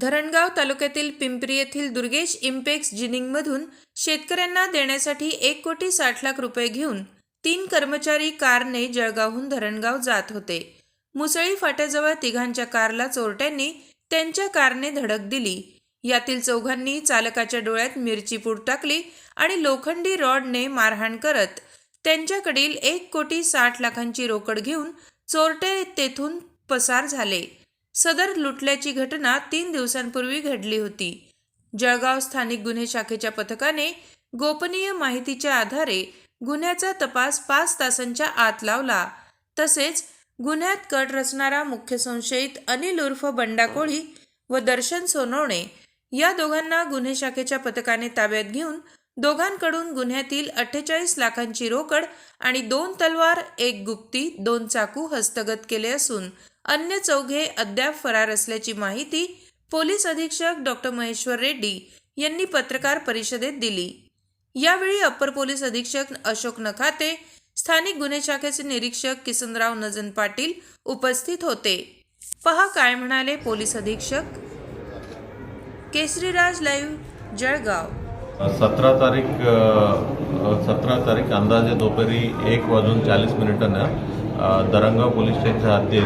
धरणगाव तालुक्यातील पिंपरी येथील दुर्गेश इम्पेक्स जिनिंगमधून शेतकऱ्यांना देण्यासाठी एक कोटी साठ लाख रुपये घेऊन तीन कर्मचारी कारने जळगावहून धरणगाव जात होते. मुसळी फाट्याजवळ तिघांच्या कारला चोरट्यांनी त्यांच्या कारने धडक दिली. यातील चौघांनी चालकाच्या डोळ्यात मिरची पूड टाकली आणि लोखंडी रॉडने मारहाण करत त्यांच्याकडील एक कोटी साठ लाखांची रोकड घेऊन चोरटे तेथून पसार झाले. सदर लुटल्याची घटना तीन दिवसांपूर्वी घडली होती. जळगाव स्थानिक गुन्हे शाखेच्या पथकाने गोपनीय माहितीच्या आधारे गुन्ह्याचा तपास पाच तासांच्या आत लावला. तसेच गुन्ह्यात कट रचणारा मुख्य संशयित अनिल उर्फ बंडाकोळी व दर्शन सोनवणे या दोघांना गुन्हे शाखेच्या पथकाने ताब्यात घेऊन दोघांकडून गुन्ह्यातील अठ्ठेचाळीस लाखांची रोकड आणि दोन तलवार एक गुप्ती दोन चाकू हस्तगत केले असून अन्य चौघे अद्याप फरार असल्याची माहिती पोलीस अधीक्षक डॉक्टर महेश्वर रेड्डी यांनी पत्रकार परिषदेत दिली. यावेळी अप्पर पोलीस अधीक्षक अशोक नखाते स्थानिक गुन्हे शाखेचे निरीक्षक किसनराव नजन पाटील उपस्थित होते. पहा काय म्हणाले पोलीस अधीक्षक. केसरीराज लाईव्ह जळगाव. सतरा तारीख सतरा तारीख अंदाजे दुपारी एक वाजून चाळीस मिनिटांना दरंगाव पोलीस स्टेशनच्या हद्दीत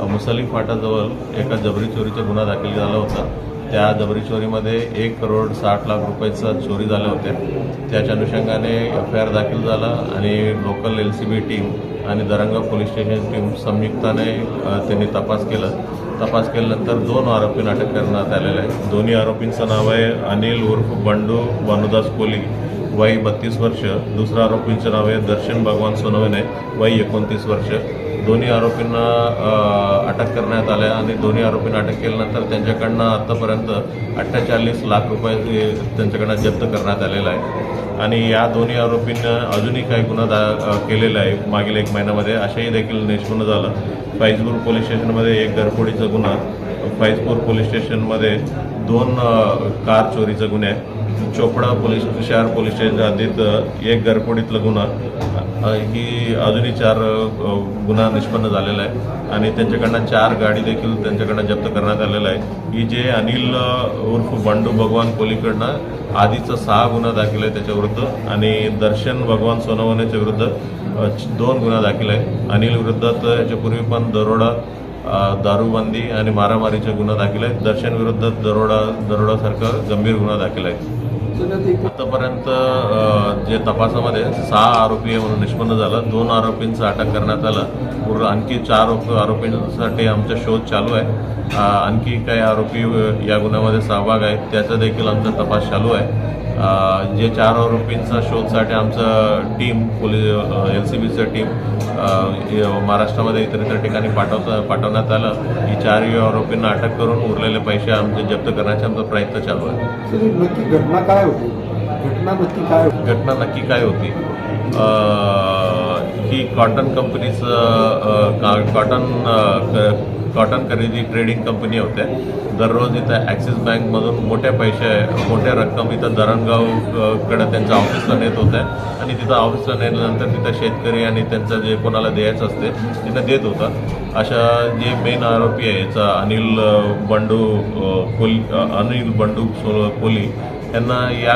अ, फाटाजवळ एका जबरी चोरीचा गुन्हा दाखल झाला होता. त्या जबरी चोरीमध्ये एक करोड साठ लाख रुपयाचा चोरी झाल्या होत्या. त्याच्या अनुषंगाने एफ आय आर दाखल झाला आणि local L C B team आणि दरंगाव पोलीस स्टेशन टीम संयुक्ताने त्यांनी तपास केला. तपास केल्यानंतर दोन आरोपींना अटक करण्यात आलेलं आहे दोन्ही आरोपींचं नाव आहे अनिल उर्फ बंडू भानुदास कोली वय बत्तीस वर्ष दुसरा आरोपींचं नाव आहे दर्शन भगवान सोनवणे वय एकोणतीस वर्ष. दोन्ही आरोपींना अटक करण्यात आल्या आणि दोन्ही आरोपींना अटक केल्यानंतर त्यांच्याकडनं आत्तापर्यंत अठ्ठेचाळीस लाख रुपये ते त्यांच्याकडनं जप्त करण्यात आलेला आहे. आणि या दोन्ही आरोपींना अजूनही काही गुन्हा दा केलेला आहे. मागील एक महिन्यामध्ये असेही देखील निष्पन्न झालं. फैजपूर पोलीस स्टेशनमध्ये एक घरफोडीचा गुन्हा फैजपूर पोलीस स्टेशनमध्ये दोन कार चोरीचा गुन्हे चोपडा पोलीस शहर पोलीस स्टेशनच्या हद्दीत एक घरफोडीतला गुन्हा. ही अजूनही चार गुन्हा निष्पन्न झालेला आहे आणि त्यांच्याकडनं चार गाडी देखील त्यांच्याकडनं जप्त करण्यात आलेला आहे. ही जे अनिल उर्फ बंडू भगवान कोलीकडनं आधीचा सहा गुन्हा दाखल आहे त्याच्याविरुद्ध आणि दर्शन भगवान सोनवनेच्या विरुद्ध दोन गुन्हा दाखल आहे. अनिल विरुद्धात याच्यापूर्वी पण दरोडा दारूबंदी आणि मारामारीचे गुन्हा दाखल आहेत. दर्शन विरुद्ध दरोडा दरोडासारखा गंभीर गुन्हा दाखल आहे. आतापर्यंत जे तपासामध्ये सहा आरोपी म्हणून निष्पन्न झालं. दोन आरोपींचं अटक करण्यात आलं. पूर्ण आणखी चार आरोपींसाठी आमचा शोध चालू आहे. आणखी काही आरोपी या गुन्ह्यामध्ये सहभाग आहेत. त्याचा देखील आमचा तपास चालू आहे. जे चार आरोपींचा शोधसाठी आमचं टीम पोलीस एल सी बीचं टीम महाराष्ट्रामध्ये इतर इतर ठिकाणी पाठवता पाठवण्यात आलं. ही चारही आरोपींना अटक करून उरलेले पैसे आमचे जप्त करण्याचा आमचा प्रयत्न चालू आहे. नक्की घटना काय होती? घटना नक्की काय होती? घटना नक्की काय होती? ही कॉटन कंपनीचं का- कॉटन कॉटन खरेदी ट्रेडिंग कंपनी होत्या दररोज इथं ॲक्सिस बँकमधून मोठ्या पैसे मोठ्या रक्कम इथं धरणगाव त्यांच्या ऑफिसला नेत होत्या आणि तिथं ऑफिसला नेल्यानंतर तिथं शेतकरी आणि त्यांचं जे कोणाला द्यायचं असते तिथं देत होता. अशा जे मेन आरोपी आहे याचा अनिल बंडू कोली अनिल बंडू सो कोली त्यांना या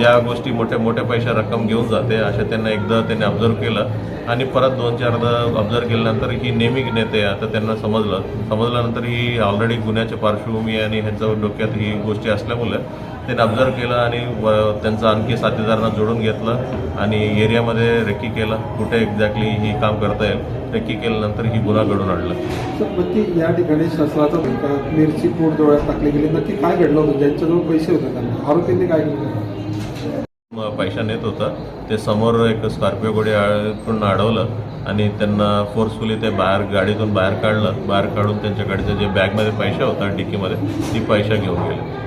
या गोष्टी मोठ्या मोठ्या पैशा रक्कम घेऊन जाते अशा त्यांना एकदा त्यांनी ऑब्झर्व केलं. आणि परत दोन चारदा ऑब्झर्व केल्यानंतर ही नेहमी नेते आता त्यांना समजलं. समजल्यानंतर ही ऑलरेडी गुन्ह्याच्या पार्श्वभूमी आणि ह्यांच्या डोक्यात ही गोष्टी असल्यामुळे त्यांनी ऑब्झर्व केलं आणि व- त्यांचं आणखी साथीदारांना जोडून घेतलं आणि एरियामध्ये रेकी केलं. कुठे एक्झॅक्टली ही काम करता येईल रेकी केल्यानंतर ही गुन्हा घडून आणलं. या ठिकाणी शस्त्राचा मिरची पोट डोळ्यात टाकली गेली नक्की काय घडलं होतं? ज्यांच्याजवळ पैसे होते त्यांना आरोपींनी काय केलं पैसा नेत होता. ते समोर एक स्कॉर्पिओ गाडी कडून अडवलं आणि त्यांना फोर्सफुली ते बाहेर गाडीतून बाहेर काढलं. बाहेर काढून त्यांच्या गाडीचे जे बॅगमध्ये पैसा होता डिक्कीमध्ये ती पैसा घेऊन गेले.